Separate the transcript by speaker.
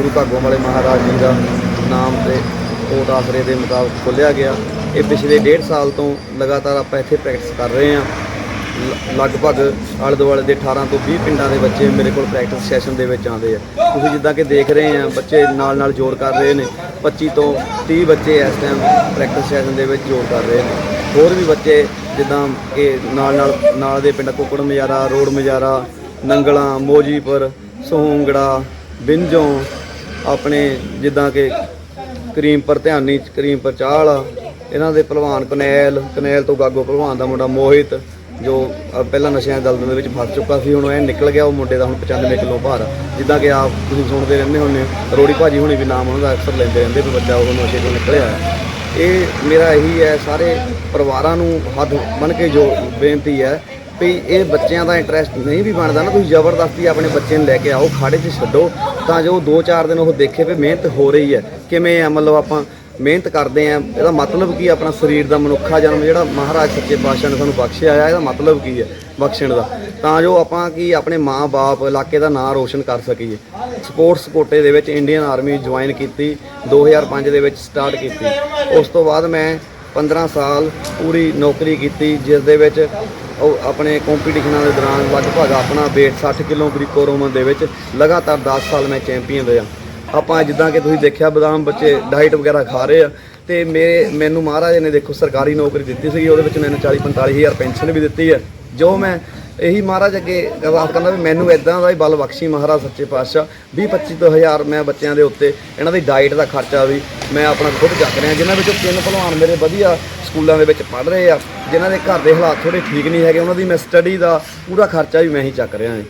Speaker 1: ਗੁਰੂ ਭਾਗੋ ਵਾਲੇ ਮਹਾਰਾਜ ਜੀ ਦਾ ਨਾਮ ਤੇ ਕੋਟ ਆਸਰੇ ਦੇ ਮੁਤਾਬਕ ਖੋਲ੍ਹਿਆ ਗਿਆ। ਇਹ ਪਿਛਲੇ ਡੇਢ ਸਾਲ ਤੋਂ ਲਗਾਤਾਰ ਆਪਾਂ ਇੱਥੇ ਪ੍ਰੈਕਟਿਸ ਕਰ ਰਹੇ ਹਾਂ। ਲ- ਲਗਭਗ ਆਲੇ ਦੁਆਲੇ ਦੇ 18 ਤੋਂ 20 ਪਿੰਡਾਂ ਦੇ ਬੱਚੇ ਮੇਰੇ ਕੋਲ ਪ੍ਰੈਕਟਿਸ ਸੈਸ਼ਨ ਦੇ ਵਿੱਚ ਆਉਂਦੇ ਆ। ਤੁਸੀਂ ਜਿੱਦਾਂ ਕਿ ਦੇਖ ਰਹੇ ਆ ਬੱਚੇ ਨਾਲ ਨਾਲ ਜ਼ੋਰ ਕਰ ਰਹੇ ਨੇ। 25 ਤੋਂ 30 ਬੱਚੇ ਇਸ ਟਾਈਮ ਪ੍ਰੈਕਟਿਸ ਸੈਸ਼ਨ ਦੇ ਵਿੱਚ ਜ਼ੋਰ ਕਰ ਰਹੇ ਨੇ। ਹੋਰ ਵੀ ਬੱਚੇ ਜਿੱਦਾਂ ਕਿ ਨਾਲ ਨਾਲ ਨਾਲ ਦੇ ਪਿੰਡ ਕੁੱਕੜ ਮਜਾਰਾ, ਰੋਡ ਮਜਾਰਾ, ਨੰਗਲਾਂ, ਮੋਜੀਪੁਰ ਸੋਹੰਗੜਾ ਬਿੰਜੋਂ ਆਪਣੇ ਜਿੱਦਾਂ ਕਿ ਕਰੀਮ ਪਰ ਧਿਆਨੀ ਕਰੀਮ ਪਰ ਚਾਹ ਚਾਹਲ ਇਹਨਾਂ ਦੇ ਪਹਿਲਵਾਨ ਕਨੈਲ ਕਨੈਲ ਤੋਂ ਗਾਗੋ ਪਹਿਲਵਾਨ ਦਾ ਮੁੰਡਾ ਮੋਹਿਤ, ਜੋ ਪਹਿਲਾਂ ਨਸ਼ਿਆਂ ਦੇ ਦਲਦਲ ਦੇ ਵਿੱਚ ਫਸ ਚੁੱਕਾ ਸੀ, ਹੁਣ ਇਹ ਨਿਕਲ ਗਿਆ, ਉਹ ਮੁੰਡੇ ਦਾ ਹੁਣ 95 ਕਿਲੋ ਭਾਰ ਜਿੱਦਾਂ ਕਿ ਆਪ ਤੁਸੀਂ ਸੁਣਦੇ ਰਹਿੰਦੇ ਹੁੰਦੇ ਹੋ, ਰੋੜੀ ਭਾਜੀ ਹੁਣੀ ਵੀ ਨਾਮ ਉਹਨਾਂ ਦਾ ਅਕਸਰ ਲੈਂਦੇ ਰਹਿੰਦੇ ਵੀ ਬੱਚਾ ਉਹ ਨਸ਼ੇ ਤੋਂ ਨਿਕਲਿਆ ਇਹ ਮੇਰਾ ਇਹੀ ਹੈ, ਸਾਰੇ ਪਰਿਵਾਰਾਂ ਨੂੰ ਹੱਥ ਬਣ ਕੇ ਜੋ ਬੇਨਤੀ ਹੈ ਵੀ ਇਹ ਬੱਚਿਆਂ ਦਾ ਇੰਟਰਸਟ ਨਹੀਂ ਵੀ ਬਣਦਾ ਨਾ, ਤੁਸੀਂ ਜ਼ਬਰਦਸਤੀ ਆਪਣੇ ਬੱਚੇ ਨੂੰ ਲੈ ਕੇ ਆਓ, ਖਾੜੇ 'ਚ ਛੱਡੋ, ਤਾਂ ਜੋ 2-4 ਦਿਨ ਉਹ ਦੇਖੇ ਵੀ ਮਿਹਨਤ ਹੋ ਰਹੀ ਹੈ। ਕਿਵੇਂ ਆ, ਮਤਲਬ ਆਪਾਂ ਮਿਹਨਤ ਕਰਦੇ ਆ ਇਹਦਾ ਮਤਲਬ ਕੀ ਆਪਣਾ ਸਰੀਰ ਦਾ ਮਨੁੱਖਾ ਜਨਮ, ਜਿਹੜਾ ਮਹਾਰਾਜ ਸੱਚੇ ਪਾਤਸ਼ਾਹ ਨੇ ਸਾਨੂੰ ਬਖਸ਼ਿਆ ਆ, ਇਹਦਾ ਮਤਲਬ ਕੀ ਹੈ ਬਖਸ਼ਣ ਦਾ। ਤਾਂ ਜੋ ਆਪਾਂ ਕੀ ਆਪਣੇ ਮਾਂ-ਬਾਪ, ਇਲਾਕੇ ਦਾ ਨਾਂ ਰੋਸ਼ਨ ਕਰ ਸਕੀਏ। ਸਪੋਰਟਸ ਕੋਟੇ ਦੇ ਵਿੱਚ ਇੰਡੀਅਨ ਆਰਮੀ ਜੁਆਇਨ ਕੀਤੀ 2005 ਦੇ ਵਿੱਚ ਸਟਾਰਟ ਕੀਤੀ। ਉਸ ਤੋਂ ਬਾਅਦ ਮੈਂ 15 ਸਾਲ ਪੂਰੀ ਨੌਕਰੀ ਕੀਤੀ ਜਿਸ ਦੇ ਵਿੱਚ ਉਹ ਆਪਣੇ ਕੰਪੀਟੀਸ਼ਨਾਂ ਦੇ ਦੌਰਾਨ ਲਗਭਗ ਆਪਣਾ weight 60 ਕਿਲੋ ਗ੍ਰੀਕੋ ਰੋਮਨ ਦੇ ਵਿੱਚ ਲਗਾਤਾਰ 10 ਸਾਲ ਮੈਂ ਚੈਂਪੀਅਨ ਰਿਹਾ। ਆਪਾਂ ਜਿੱਦਾਂ ਕਿ ਤੁਸੀਂ ਦੇਖਿਆ, ਬਦਾਮ ਬੱਚੇ ਡਾਈਟ ਵਗੈਰਾ ਖਾ ਰਹੇ ਆ ਤੇ ਮੇਰੇ, ਮੈਨੂੰ ਮਹਾਰਾਜ ਨੇ ਦੇਖੋ ਸਰਕਾਰੀ ਨੌਕਰੀ ਦਿੱਤੀ ਸੀਗੀ, ਉਹਦੇ ਵਿੱਚ ਮੈਨੂੰ 40 45 ਹਜ਼ਾਰ ਪੈਨਸ਼ਨ ਵੀ ਦਿੱਤੀ ਹੈ। ਜੋ ਮੈਂ ਇਹੀ ਮਹਾਰਾਜ ਅੱਗੇ ਅਰਦਾਸ ਕਰਦਾ ਵੀ ਮੈਨੂੰ ਇਦਾਂ ਦਾ ਹੀ ਬਲ ਬਖਸ਼ੀ ਮਹਾਰਾਜ ਸੱਚੇ ਪਾਤਸ਼ਾਹ। 20 25 ਹਜ਼ਾਰ ਮੈਂ ਬੱਚਿਆਂ ਦੇ ਉੱਤੇ ਇਹਨਾਂ ਦੀ ਡਾਈਟ ਦਾ ਖਰਚਾ ਵੀ ਮੈਂ ਆਪਣਾ ਖੁਦ ਚੱਕ ਰਿਹਾ, ਜਿਨ੍ਹਾਂ ਵਿੱਚੋਂ ਤਿੰਨ ਭਲਵਾਨ ਮੇਰੇ ਵਧੀਆ ਸਕੂਲਾਂ ਦੇ ਵਿੱਚ ਪੜ੍ਹ ਰਹੇ ਆ, ਜਿਨ੍ਹਾਂ ਦੇ ਘਰ ਦੇ ਹਾਲਾਤ ਥੋੜੇ ਠੀਕ ਨਹੀਂ ਹੈਗੇ, ਉਹਨਾਂ ਦੀ ਮੈਂ ਸਟੱਡੀ ਦਾ ਪੂਰਾ ਖਰਚਾ ਵੀ ਮੈਂ ਹੀ ਚੱਕ ਰਿਹਾ ਹਾਂ